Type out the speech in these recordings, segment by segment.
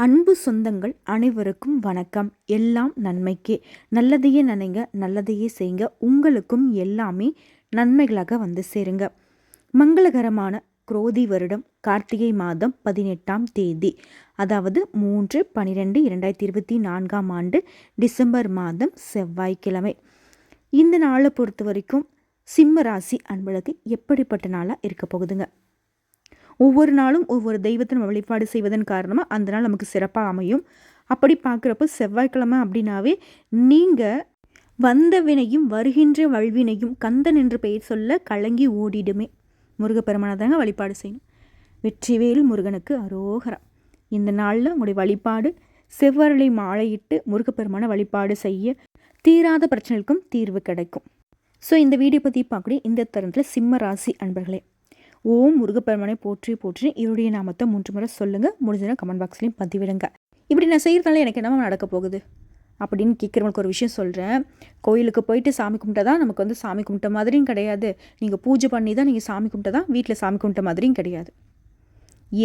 அன்பு சொந்தங்கள் அனைவருக்கும் வணக்கம். எல்லாம் நன்மைக்கே. நல்லதையே நினைங்க நல்லதையே செய்யுங்க. உங்களுக்கும் எல்லாமே நன்மைகளாக வந்து சேருங்க. மங்களகரமான குரோதி வருடம் கார்த்திகை மாதம் பதினெட்டாம் தேதி அதாவது மூன்று பனிரெண்டு இரண்டாயிரத்தி இருபத்தி நான்காம் ஆண்டு டிசம்பர் மாதம் செவ்வாய்க்கிழமை. இந்த நாளை பொறுத்த வரைக்கும் சிம்ம ராசி அன்பளுக்கு எப்படிப்பட்ட நாளாக இருக்க போகுதுங்க? ஒவ்வொரு நாளும் ஒவ்வொரு தெய்வத்தை நம்ம வழிபாடு செய்வதன் காரணமாக அந்த நாள் நமக்கு சிறப்பாக அமையும். அப்படி பார்க்குறப்ப செவ்வாய்க்கிழமை அப்படின்னாவே நீங்கள் வந்த வினையும் வருகின்ற வல்வினையும் கந்தன் என்று பெயர் சொல்ல கலங்கி ஓடிடுமே. முருகப்பெருமானை தாங்க வழிபாடு செய்யணும். வெற்றிவேல் முருகனுக்கு அரோகரம் இந்த நாளில் உங்களுடைய வழிபாடு செவ்வரளை மாலையிட்டு முருகப்பெருமான வழிபாடு செய்ய தீராத பிரச்சனைகளுக்கும் தீர்வு கிடைக்கும். ஸோ இந்த வீடியோ பற்றி பார்க்கக்கூடிய இந்த தருணத்தில் சிம்ம ராசி அன்பர்களே ஓம் முருகப்பெருமனை போற்றி போற்றி இவருடைய நாமத்தை மூன்று முறை சொல்லுங்கள் முடிஞ்சதுன்னா கமெண்ட் பாக்ஸ்லையும் பதிவிடுங்க. இப்படி நான் செய்கிறதுனால எனக்கு என்னமா நடக்க போகுது? அப்படின்னு கேட்குறவங்களுக்கு ஒரு விஷயம் சொல்கிறேன் கோயிலுக்கு போயிட்டு சாமி கும்பிட்டா தான் நமக்கு வந்து சாமி கும்பிட்ட மாதிரியும் கிடையாது. நீங்கள் பூஜை பண்ணி தான் நீங்கள் சாமி கும்பிட்டா தான் வீட்டில் சாமி கும்பிட்ட மாதிரியும் கிடையாது.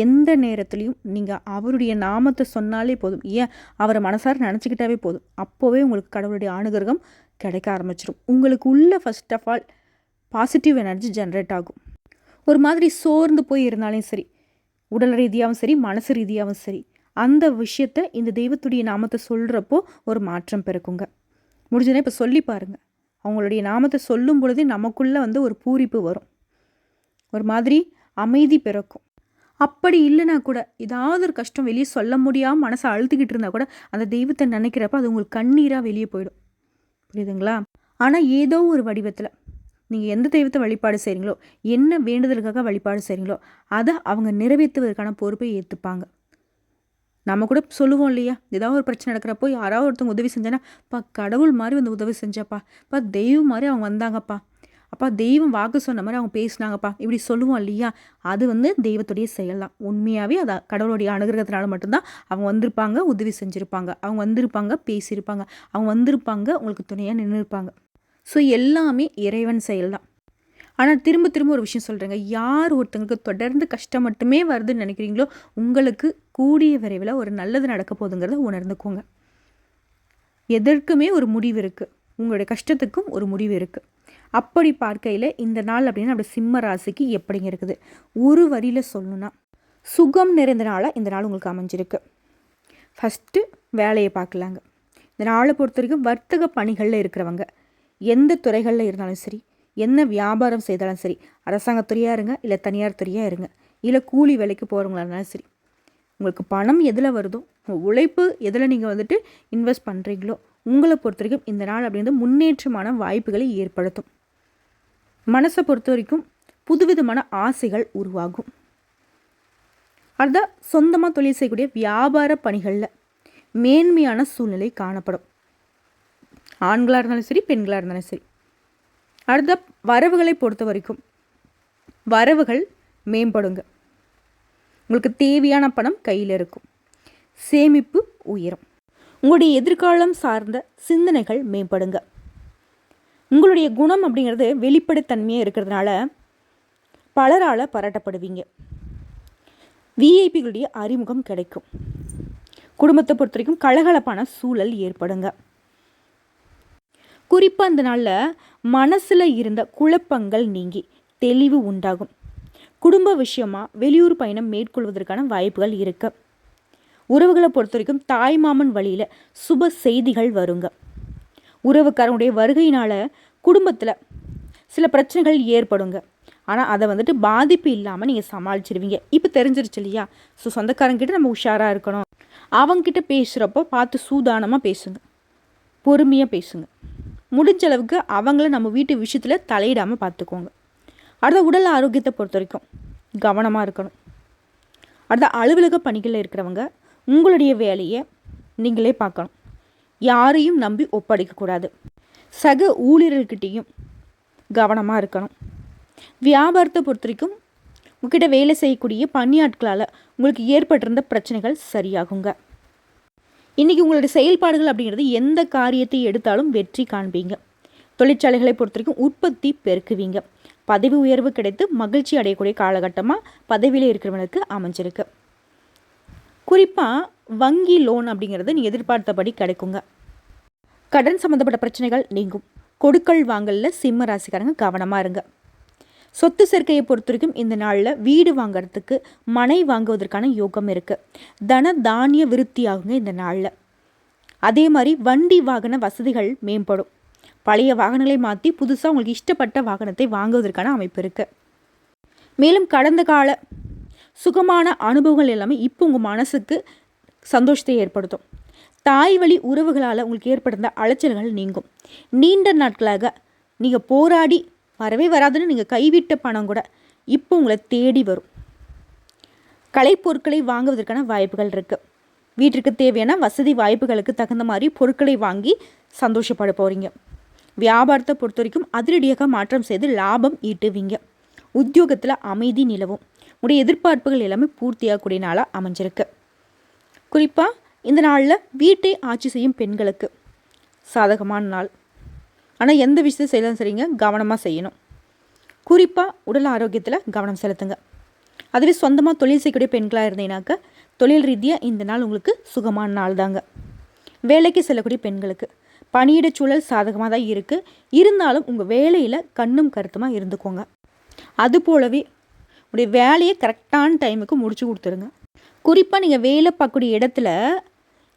எந்த நேரத்துலையும் நீங்கள் அவருடைய நாமத்தை சொன்னாலே போதும். ஏன்? அவரை மனசார நினச்சிக்கிட்டாவே போதும். அப்போவே உங்களுக்கு கடவுளுடைய அனுகிரகம் கிடைக்க ஆரம்பிச்சிடும் உங்களுக்கு உள்ள first of all positive energy generate ஆகும். ஒரு மாதிரி சோர்ந்து போய் இருந்தாலும் சரி உடல் ரீதியாகவும் சரி மனசு ரீதியாகவும் சரி அந்த விஷயத்த இந்த தெய்வத்துடைய நாமத்தை சொல்கிறப்போ ஒரு மாற்றம் பிறக்குங்க. முடிஞ்சதுன்னா இப்போ சொல்லி பாருங்கள் அவங்களுடைய நாமத்தை சொல்லும் பொழுது நமக்குள்ளே வந்து ஒரு பூரிப்பு வரும். ஒரு மாதிரி அமைதி பிறக்கும். அப்படி இல்லைனா கூட ஏதாவது ஒரு கஷ்டம் வெளியே சொல்ல முடியாமல் மனசை அழுத்துக்கிட்டு இருந்தால் கூட அந்த தெய்வத்தை நினைக்கிறப்ப அது உங்களுக்கு கண்ணீராக வெளியே போயிடும். புரியுதுங்களா? ஆனால் ஏதோ ஒரு வடிவத்தில் நீங்கள் எந்த தெய்வத்தை வழிபாடு செய்கிறீங்களோ என்ன வேண்டுதலுக்காக வழிபாடு செய்கிறீங்களோ அதை அவங்க நிறைவேற்றுவதற்கான பொறுப்பை ஏற்றுப்பாங்க நம்ம கூட சொல்லுவோம் இல்லையா ஏதாவது ஒரு பிரச்சனை நடக்கிறப்போ யாராவது ஒருத்தவங்க உதவி செஞ்சேன்னா பா கடவுள் மாதிரி வந்து உதவி செஞ்சப்பா பா தெய்வம் மாதிரி அவங்க வந்தாங்கப்பா அப்பா தெய்வம் வாக்கு சொன்ன மாதிரி அவங்க பேசினாங்கப்பா இப்படி சொல்லுவோம் இல்லையா அது வந்து தெய்வத்துடைய செயல் தான். உண்மையாகவே அதை கடவுளுடைய அனுகிரகத்தினால மட்டும்தான் அவங்க வந்திருப்பாங்க உதவி செஞ்சுருப்பாங்க அவங்க வந்திருப்பாங்க பேசியிருப்பாங்க அவங்க வந்திருப்பாங்க உங்களுக்கு துணையாக நின்று இருப்பாங்க ஸோ எல்லாமே இறைவன் செயல் தான் ஆனால் திரும்ப திரும்ப ஒரு விஷயம் சொல்கிறேங்க யார் ஒருத்தங்களுக்கு தொடர்ந்து கஷ்டம் மட்டுமே வருதுன்னு நினைக்கிறீங்களோ உங்களுக்கு கூடிய விரைவில் ஒரு நல்லது நடக்க போகுதுங்கிறத உணர்ந்துக்கோங்க. எதற்குமே ஒரு முடிவு இருக்குது உங்களுடைய கஷ்டத்துக்கும் ஒரு முடிவு இருக்குது அப்படி பார்க்கையில் இந்த நாள் அப்படின்னா அப்படி சிம்ம ராசிக்கு எப்படிங்க இருக்குது? ஒரு வரியில் சொல்லணும்னா சுகம் நிறைந்த நாளாக இந்த நாள் உங்களுக்கு அமைஞ்சிருக்கு. ஃபஸ்ட்டு வேலையை பார்க்கலாங்க. இந்த நாளை பொறுத்த வரைக்கும் வர்த்தக பணிகளில் இருக்கிறவங்க. எந்த துறைகளில் இருந்தாலும் சரி என்ன வியாபாரம் செய்தாலும் சரி அரசாங்கத்துறையாக இருங்க இல்லை தனியார் துறையாக இருங்க இல்லை கூலி வேலைக்கு போகிறவங்களா இருந்தாலும் சரி உங்களுக்கு பணம் எதில் வருதோ உழைப்பு எதில் நீங்கள் வந்துட்டு இன்வெஸ்ட் பண்ணுறீங்களோ உங்களை பொறுத்த வரைக்கும் இந்த நாள் அப்படின்றது முன்னேற்றமான வாய்ப்புகளை ஏற்படுத்தும். மனசை பொறுத்த வரைக்கும் புதுவிதமான ஆசைகள் உருவாகும். அதுதான் சொந்தமாக தொழில் செய்யக்கூடிய வியாபார பணிகளில் மேன்மையான சூழ்நிலை காணப்படும். ஆண்களாக இருந்தாலும் சரி பெண்களாக இருந்தாலும் சரி. அடுத்த வரவுகளை பொறுத்த வரைக்கும் வரவுகள் மேம்படுங்க. உங்களுக்கு தேவையான பணம் கையில் இருக்கும். சேமிப்பு உயரும். உங்களுடைய எதிர்காலம் சார்ந்த சிந்தனைகள் மேம்படுங்க. உங்களுடைய குணம் அப்படிங்கிறது வெளிப்படைத்தன்மையாக இருக்கிறதுனால பலரால் பாராட்டப்படுவீங்க. விஐபிகளுடைய அறிமுகம் கிடைக்கும். குடும்பத்தை பொறுத்த வரைக்கும் கலகலப்பான சூழல் ஏற்படுங்க. குறிப்பாக அந்த நாளில் மனசில் இருந்த குழப்பங்கள் நீங்கி தெளிவு உண்டாகும். குடும்ப விஷயமாக வெளியூர் பயணம் மேற்கொள்வதற்கான வாய்ப்புகள் இருக்கு. உறவுகளை பொறுத்த வரைக்கும் தாய்மாமன் வழியில் சுப செய்திகள் வருங்க. உறவுக்காரனுடைய வருகையினால் குடும்பத்தில் சில பிரச்சனைகள் ஏற்படுங்க. ஆனால் அதை வந்துட்டு பாதிப்பு இல்லாமல் நீங்கள் சமாளிச்சிருவீங்க. இப்போ தெரிஞ்சிருச்சு இல்லையா? ஸோ சொந்தக்காரங்கிட்ட நம்ம உஷாராக இருக்கணும். அவங்கக்கிட்ட பேசுகிறப்போ பார்த்து சூதானமாக பேசுங்க. பொறுமையாக பேசுங்க. முடிஞ்ச அளவுக்கு அவங்கள நம்ம வீட்டு விஷயத்தில் தலையிடாமல் பார்த்துக்கோங்க அடுத்த உடல் ஆரோக்கியத்தை பொறுத்த வரைக்கும் கவனமாக இருக்கணும். அடுத்த அலுவலக பணிகளில் இருக்கிறவங்க உங்களுடைய வேலையை நீங்களே பார்க்கணும். யாரையும் நம்பி ஒப்படைக்கக்கூடாது சக ஊழியர்கள்கிட்டேயும் கவனமாக இருக்கணும். வியாபாரத்தை பொறுத்த வரைக்கும் உங்ககிட்ட வேலை செய்யக்கூடிய பணியாட்களால் உங்களுக்கு ஏற்பட்டிருந்த பிரச்சனைகள் சரியாகுங்க. இன்றைக்கி உங்களுடைய செயல்பாடுகள் அப்படிங்கிறது எந்த காரியத்தை எடுத்தாலும் வெற்றி காண்பீங்க. தொழிற்சாலைகளை பொறுத்த வரைக்கும் உற்பத்தி பெருக்குவீங்க. பதவி உயர்வு கிடைத்து மகிழ்ச்சி அடையக்கூடிய காலகட்டமாக பதவியில் இருக்கிறவங்களுக்கு அமைஞ்சிருக்கு. குறிப்பாக வங்கி லோன் அப்படிங்கிறது நீங்கள் எதிர்பார்த்தபடி கிடைக்குங்க. கடன் சம்மந்தப்பட்ட பிரச்சனைகள் நீங்கும். கொடுக்கல் வாங்கலில் சிம்ம ராசிக்காரங்க கவனமாக இருங்க. சொத்து சேர்க்கையை பொறுத்த வரைக்கும் இந்த நாளில் வீடு வாங்கிறதுக்கு மனை வாங்குவதற்கான யோகம் இருக்குது தன தானிய விருத்தியாகுங்க இந்த நாளில். அதே மாதிரி வண்டி வாகன வசதிகள் மேம்படும். பழைய வாகனங்களை மாற்றி புதுசாக உங்களுக்கு இஷ்டப்பட்ட வாகனத்தை வாங்குவதற்கான அமைப்பு இருக்குது மேலும் கடந்த கால சுகமான அனுபவங்கள் எல்லாமே இப்போ உங்கள் மனசுக்கு சந்தோஷத்தை ஏற்படுத்தும். தாய் வழி உறவுகளால் உங்களுக்கு ஏற்படுத்த அலைச்சல்கள் நீங்கும். நீண்ட நாட்களாக நீங்கள் போராடி வரவே வராதுன்னு நீங்கள் கைவிட்ட பணம் கூட இப்போ உங்களை தேடி வரும். கலைப்பொருட்களை வாங்குவதற்கான வாய்ப்புகள் இருக்குது வீட்டிற்கு தேவையான வசதி வாய்ப்புகளுக்கு தகுந்த மாதிரி பொருட்களை வாங்கி சந்தோஷப்பட போகிறீங்க வியாபாரத்தை பொறுத்த வரைக்கும் அதிரடியாக மாற்றம் செய்து லாபம் ஈட்டுவீங்க. உத்தியோகத்தில் அமைதி நிலவும். உடைய எதிர்பார்ப்புகள் எல்லாமே பூர்த்தியாகக்கூடிய நாளாக அமைஞ்சிருக்கு. குறிப்பாக இந்த நாளில் வீட்டை ஆட்சி செய்யும் பெண்களுக்கு சாதகமான நாள். ஆனால் எந்த விஷயத்தை செய்யலாம் சரிங்க கவனமாக செய்யணும். குறிப்பாக உடல் ஆரோக்கியத்தில் கவனம் செலுத்துங்க. அதுவே சொந்தமாக தொழில் செய்யக்கூடிய பெண்களாக இருந்தீங்கன்னாக்கா தொழில் ரீதியாக இந்த நாள் உங்களுக்கு சுகமான நாள் தாங்க. வேலைக்கு செல்லக்கூடிய பெண்களுக்கு. பணியிட சூழல் சாதகமாக தான் இருக்குது இருந்தாலும் உங்கள் வேலையில் கண்ணும் கருத்துமாக இருந்துக்கோங்க. அது போலவே உடைய வேலையை கரெக்டான டைமுக்கு முடிச்சு கொடுத்துருங்க. குறிப்பாக நீங்கள் வேலை பார்க்கக்கூடிய இடத்துல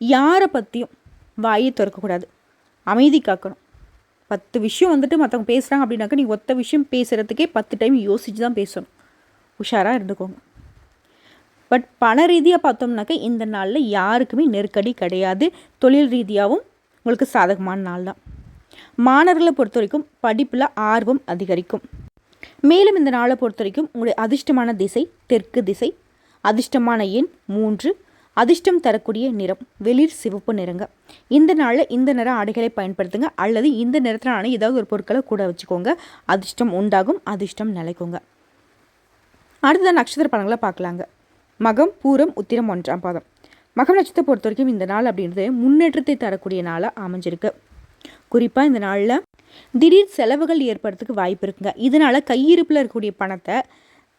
யாரை பற்றியும் வாயை திறக்கக்கூடாது. அமைதி காக்கணும். பத்து விஷயம் வந்துட்டு மற்றவங்க பேசுகிறாங்க அப்படின்னாக்கா நீங்கள் ஒத்த விஷயம் பேசுகிறதுக்கே பத்து டைம் யோசித்து தான் பேசணும். உஷாராக இருந்துக்கோங்க. பட் பண ரீதியாக பார்த்தோம்னாக்கா இந்த நாளில் யாருக்குமே நெருக்கடி கிடையாது. தொழில் ரீதியாகவும் உங்களுக்கு சாதகமான நாள் தான். மாணவர்களை பொறுத்த வரைக்கும் படிப்பில் ஆர்வம் அதிகரிக்கும். மேலும் இந்த நாளை பொறுத்த வரைக்கும் உங்களுடைய அதிர்ஷ்டமான திசை தெற்கு திசை அதிர்ஷ்டமான எண் மூன்று அதிர்ஷ்டம் தரக்கூடிய நிறம் வெளிர் சிவப்பு நிறங்க. இந்த நாளில் இந்த நிற ஆடைகளை பயன்படுத்துங்க. அல்லது இந்த நிறத்திலான ஏதாவது ஒரு பொருட்களை கூட வச்சுக்கோங்க. அதிர்ஷ்டம் உண்டாகும் அதிர்ஷ்டம் நிலைக்குங்க. அடுத்த நட்சத்திர படங்களை பார்க்கலாங்க. மகம் பூரம் உத்திரம் ஒன்றாம் பாதம். மகம் நட்சத்திரத்தை பொறுத்த வரைக்கும் இந்த நாள் அப்படின்றது முன்னேற்றத்தை தரக்கூடிய நாளாக அமைஞ்சிருக்கு. குறிப்பாக இந்த நாளில் திடீர் செலவுகள் ஏற்படுறதுக்கு வாய்ப்பு இருக்குங்க. இதனால் கையிருப்பில் இருக்கக்கூடிய பணத்தை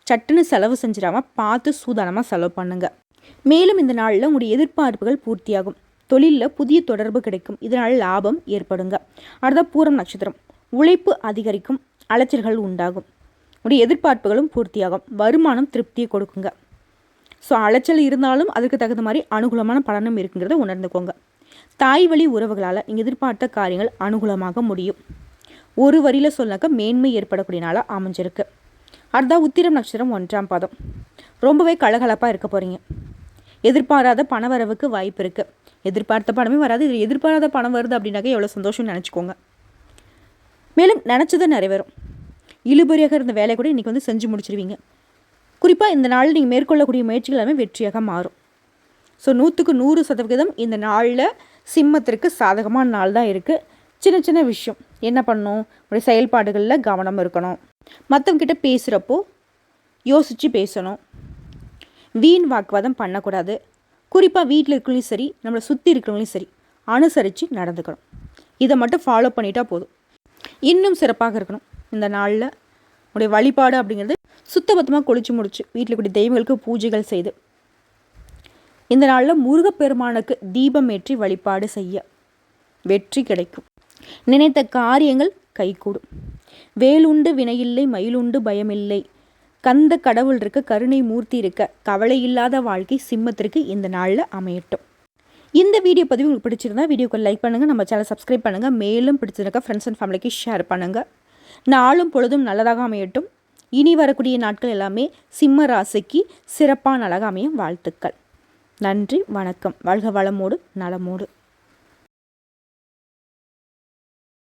சட்டுன்னு செலவு செஞ்சிடாமல் பார்த்து சூதானமாக செலவு பண்ணுங்கள் மேலும் இந்த நாளில் உங்களுடைய எதிர்பார்ப்புகள் பூர்த்தியாகும். தொழிலில் புதிய தொடர்பு கிடைக்கும். இதனால் லாபம் ஏற்படுங்க. அடுத்த பூரம் நட்சத்திரம். உழைப்பு அதிகரிக்கும். அலைச்சல்கள் உண்டாகும். உடைய எதிர்பார்ப்புகளும் பூர்த்தியாகும். வருமானம் திருப்தியை கொடுக்குங்க. ஸோ அலைச்சல் இருந்தாலும் அதுக்கு தகுந்த மாதிரி அனுகூலமான பலனும் இருக்குங்கிறத உணர்ந்துக்கோங்க. தாய் வழி உறவுகளால் நீங்கள் எதிர்பார்த்த காரியங்கள் அனுகூலமாக முடியும். ஒரு வரியில் சொன்னாக்க மேன்மை ஏற்படக்கூடிய நாளாக அமைஞ்சிருக்கு. அடுத்தா உத்திரம் நட்சத்திரம் ஒன்றாம் பாதம். ரொம்பவே கலகலப்பாக இருக்க போகிறீங்க எதிர்பாராத பண வரவுக்கு வாய்ப்பு இருக்குது எதிர்பார்த்த பணமே வராது. இது எதிர்பாராத பணம் வருது அப்படின்னாக்க எவ்வளோ சந்தோஷம்னு நினச்சிக்கோங்க. மேலும் நினச்சது நிறைவேறும். இழுபறியாக இருந்த வேலையை கூட இன்றைக்கி வந்து செஞ்சு முடிச்சிருவீங்க. குறிப்பாக இந்த நாளில் நீங்கள் மேற்கொள்ளக்கூடிய முயற்சிகள் எல்லாமே வெற்றியாக மாறும். ஸோ நூற்றுக்கு நூறு சதவிகிதம் இந்த நாளில் சிம்மத்திற்கு சாதகமான நாள் தான் இருக்குது சின்ன சின்ன விஷயம். என்ன பண்ணணும்? உடைய செயல்பாடுகளில் கவனம் இருக்கணும். மற்றவங்கிட்ட பேசுகிறப்போ யோசித்து பேசணும். வீண் வாக்குவாதம் பண்ணக்கூடாது. குறிப்பாக வீட்டில் இருக்கிறவங்களையும் சரி நம்மளை சுற்றி இருக்கிறவங்களையும் சரி அனுசரித்து நடந்துக்கணும். இதை மட்டும் ஃபாலோ பண்ணிட்டா போதும். இன்னும் சிறப்பாக இருக்கணும். இந்த நாளில் உடைய வழிபாடு அப்படிங்கிறது சுத்தபத்தமாக குளிச்சு முடிச்சு வீட்டில் கூடிய தெய்வங்களுக்கு பூஜைகள் செய்து. இந்த நாளில் முருகப்பெருமானுக்கு தீபம் ஏற்றி வழிபாடு செய்ய வெற்றி கிடைக்கும். நினைத்த காரியங்கள் கைகூடும். வேலுண்டு வினையில்லை மயிலுண்டு பயமில்லை. கந்த கடவுள் இருக்க கருணை மூர்த்தி இருக்க கவலை இல்லாத வாழ்க்கை சிம்மத்திற்கு இந்த நாளில் அமையட்டும். இந்த வீடியோ பதிவு உங்களுக்கு பிடிச்சிருந்தா வீடியோக்கு லைக் பண்ணுங்கள் நம்ம சேனல் சப்ஸ்கிரைப் பண்ணுங்கள் மேலும் பிடிச்சிருக்க ஃப்ரெண்ட்ஸ் அண்ட் ஃபேமிலிக்கு ஷேர் பண்ணுங்கள் நாளும் பொழுதும் நல்லதாக அமையட்டும். இனி வரக்கூடிய நாட்கள் எல்லாமே சிம்ம ராசிக்கு சிறப்பான அழகாக அமையும் வாழ்த்துக்கள். நன்றி வணக்கம். வாழ்க வளமோடு நலமோடு.